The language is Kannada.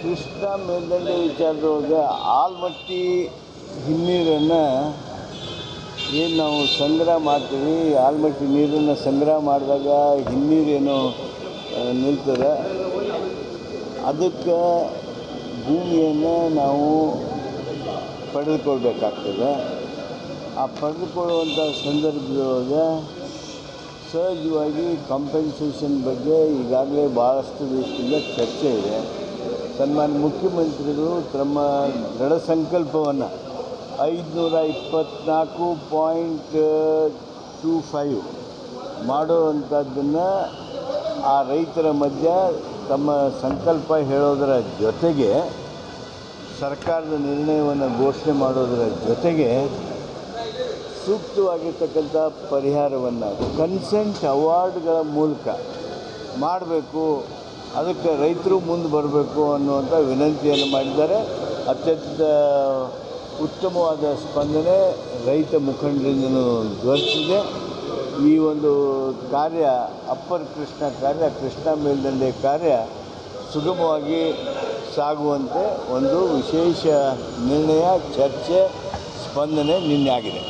ಕೃಷ್ಣ ಮೇಲ್ದಂಡೆ ವಿಚಾರದೊಳಗೆ ಆಲ್ಮಟ್ಟಿ ಹಿನ್ನೀರನ್ನು ಏನು ನಾವು ಸಂಗ್ರಹ ಮಾಡ್ತೀವಿ, ಆಲ್ಮಟ್ಟಿ ನೀರನ್ನು ಸಂಗ್ರಹ ಮಾಡಿದಾಗ ಹಿನ್ನೀರೇನು ನಿಲ್ತದೆ. ಅದಕ್ಕೆ ಭೂಮಿಯನ್ನು ನಾವು ಪಡೆದುಕೊಳ್ಬೇಕಾಗ್ತದೆ. ಆ ಪಡೆದುಕೊಳ್ಳುವಂಥ ಸಂದರ್ಭದೊಳಗೆ ಸಹಜವಾಗಿ ಕಾಂಪೆನ್ಸೇಷನ್ ಬಗ್ಗೆ ಈಗಾಗಲೇ ಭಾಳಷ್ಟು ದಿವಸದಿಂದ ಚರ್ಚೆ ಇದೆ. ಸನ್ಮಾನ್ಯ ಮುಖ್ಯಮಂತ್ರಿಗಳು ತಮ್ಮ ದೃಢ ಸಂಕಲ್ಪವನ್ನು ಐದುನೂರ ಇಪ್ಪತ್ತ್ನಾಲ್ಕು ಪಾಯಿಂಟ್ ಟೂ ಫೈವ್ ಮಾಡುವಂಥದ್ದನ್ನು ಆ ರೈತರ ಮಧ್ಯೆ ತಮ್ಮ ಸಂಕಲ್ಪ ಹೇಳೋದರ ಜೊತೆಗೆ ಸರ್ಕಾರದ ನಿರ್ಣಯವನ್ನು ಘೋಷಣೆ ಮಾಡೋದರ ಜೊತೆಗೆ ಸೂಕ್ತವಾಗಿರ್ತಕ್ಕಂಥ ಪರಿಹಾರವನ್ನು ಕನ್ಸೆಂಟ್ ಅವಾರ್ಡ್ಗಳ ಮೂಲಕ ಮಾಡಬೇಕು ಅದಕ್ಕೆ ರೈತರು ಮುಂದೆ ಬರಬೇಕು ಅನ್ನುವಂಥ ವಿನಂತಿಯನ್ನು ಮಾಡಿದ್ದಾರೆ. ಅತ್ಯಂತ ಉತ್ತಮವಾದ ಸ್ಪಂದನೆ ರೈತ ಮುಖಂಡರಿಂದನೂ ದೊರೆತಿದೆ ಈ ಒಂದು ಕಾರ್ಯ, ಅಪ್ಪರ್ ಕೃಷ್ಣ ಕಾರ್ಯ, ಕೃಷ್ಣ ಮೇಲ್ದಂಡೆ ಕಾರ್ಯ ಸುಗಮವಾಗಿ ಸಾಗುವಂತೆ ಒಂದು ವಿಶೇಷ ನಿರ್ಣಯ, ಚರ್ಚೆ, ಸ್ಪಂದನೆ ನಿನ್ನೆ ಆಗಿದೆ.